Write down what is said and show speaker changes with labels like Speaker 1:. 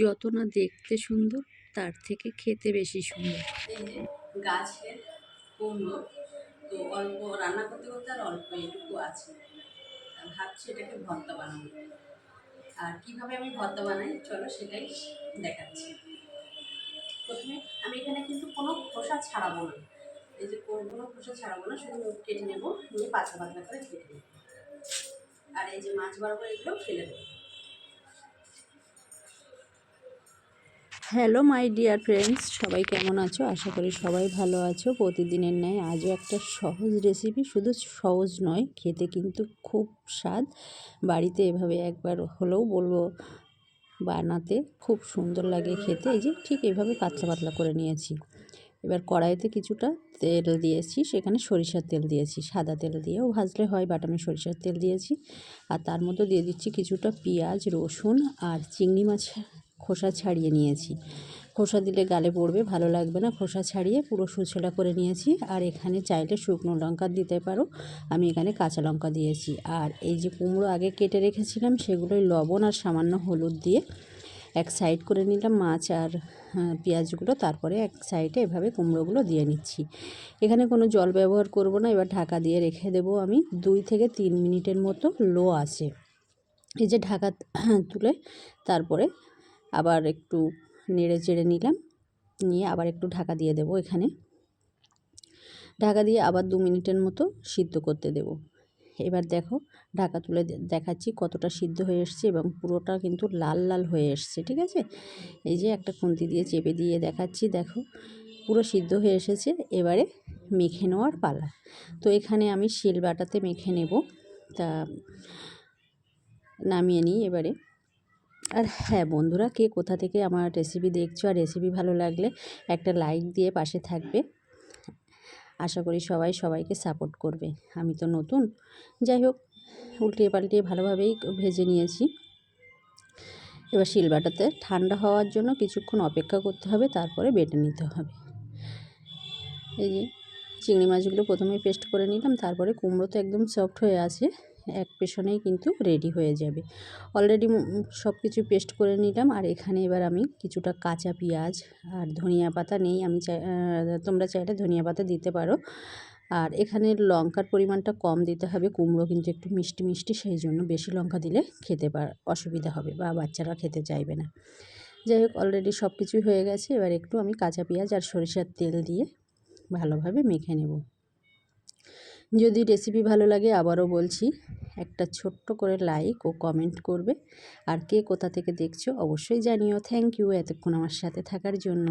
Speaker 1: যত না দেখতে সুন্দর, তার থেকে খেতে বেশি সুন্দর।
Speaker 2: গাছের কুমড়ো, তো অল্প রান্না করতে করতে আর অল্প এটুকু আছে। ভাবছি এটাকে ভর্তা বানাবো। আর কীভাবে আমি ভর্তা বানাই, চলো সেটাই দেখাচ্ছি। প্রথমে আমি এখানে কিন্তু কোনো খোসা ছাড়াবো না। এই যে কোনো খোসা ছাড়াবো না, শুধু কেটে নেব, নিয়ে পাতলা পাতলা করে কেটে নেব। আর এই যে মাছ বরাবর এগুলো ফেলে দেবো।
Speaker 1: হ্যালো, মাই ডিয়ার ফ্রেন্ডস, সবাই কেমন আছো? আশা করি সবাই ভালো আছো। প্রতিদিনের ন্যায় আজও একটা সহজ রেসিপি, শুধু সহজ নয়, খেতে কিন্তু খুব স্বাদ। বাড়িতে এভাবে একবার হলেও বলব, বানাতে খুব সুন্দর লাগে খেতে। এই যে ঠিক এভাবে পাতলা পাতলা করে নিয়েছি। এবার কড়াইতে কিছুটা তেল দিয়েছি, সেখানে সরিষার তেল দিয়েছি। সাদা তেল দিয়েও ভাজলে হয়, বাট আমি সরিষার তেল দিয়েছি। আর তার মধ্যে দিয়ে দিচ্ছি কিছুটা পেঁয়াজ, রসুন আর চিংড়ি মাছ। খোসা ছাড়িয়ে নিয়েছি। খোসা দিলে গালে পড়বে, ভালো লাগবে না। খোসা ছাড়িয়ে পুরো সুছলা করে নিয়েছি। আর এখানে চাইলে শুকনো লঙ্কা দিতে পারো। আমি এখানে কাঁচা লঙ্কা দিয়েছি। আর এই যে কুমড়ো আগে কেটে রেখেছিলাম সেগুলোই লবণ আর সামান্য হলুদ দিয়ে এক সাইড করে নিলাম মাছ আর পেঁয়াজগুলো। তারপরে এক সাইডে এভাবে কুমড়োগুলো দিয়ে নিচ্ছি। এখানে কোনো জল ব্যবহার করব না। এবার ঢাকা দিয়ে রেখে দেবো আমি। দুই থেকে তিন মিনিটের মতো লো আছে। এই যে ঢাকা তুলে তারপরে আবার একটু নেড়ে চেড়ে নিলাম। নিয়ে আবার একটু ঢাকা দিয়ে দেবো এখানে। ঢাকা দিয়ে আবার দু মিনিটের মতো সিদ্ধ করতে দেব। এবার দেখো, ঢাকা তুলে দেখাচ্ছি কতটা সিদ্ধ হয়ে এসছে এবং পুরোটা কিন্তু লাল লাল হয়ে এসছে, ঠিক আছে? এই যে একটা খুন্তি দিয়ে চেপে দিয়ে দেখাচ্ছি, দেখো। পুরো সিদ্ধ হয়ে এসেছে, এবারে মেখে নেওয়ার পালা। তো এখানে আমি শিল বাটাতে মেখে নেব। তা নামিয়ে নিই এবারে। আর হ্যাঁ বন্ধুরা কে কোথা থেকে আমার রেসিপি দেখছ আর রেসিপি ভালো লাগলে একটা লাইক দিয়ে পাশে থাকবে। আশা করি সবাই সবাইকে সাপোর্ট করবে। আমি তো নতুন। যাই হোক উল্টিয়ে পাল্টিয়ে ভালোভাবেই ভেজে নিয়েছি। এবার শিলবাটাতে ঠান্ডা হওয়ার জন্য কিছুক্ষণ অপেক্ষা করতে হবে, তারপরে বেটে নিতে হবে। এই যে চিংড়ি মাছগুলো প্রথমে পেস্ট করে নিলাম, তারপরে কুমড়ো তো একদম সফট হয়ে আছে। এক পেশনেই কিন্তু রেডি হয়ে যাবে। অলরেডি সব কিছু পেস্ট করে নিলাম আর এখানে এবার আমি কিছুটা কাঁচা পেঁয়াজ আর ধনিয়া পাতা নেই। আমি চাই তোমরা চাইলে ধনিয়া পাতা দিতে পারো। আর এখানে লঙ্কার পরিমাণটা কম দিতে হবে, কুমড়ো কিন্তু একটু মিষ্টি মিষ্টি, সেই জন্য বেশি লঙ্কা দিলে খেতে পার, অসুবিধা হবে বা বাচ্চারা খেতে চাইবে না। যাই হোক অলরেডি সব কিছুই হয়ে গেছে। এবার একটু আমি কাঁচা পেঁয়াজ আর সরিষার তেল দিয়ে ভালোভাবে মেখে নেব। যদি রেসিপি ভালো লাগে আবারও বলছি একটা ছোট্ট করে লাইক ও কমেন্ট করবে। আর কে কোথা থেকে দেখছ অবশ্যই জানিও। থ্যাংক ইউ এতক্ষণ আমার সাথে থাকার জন্য।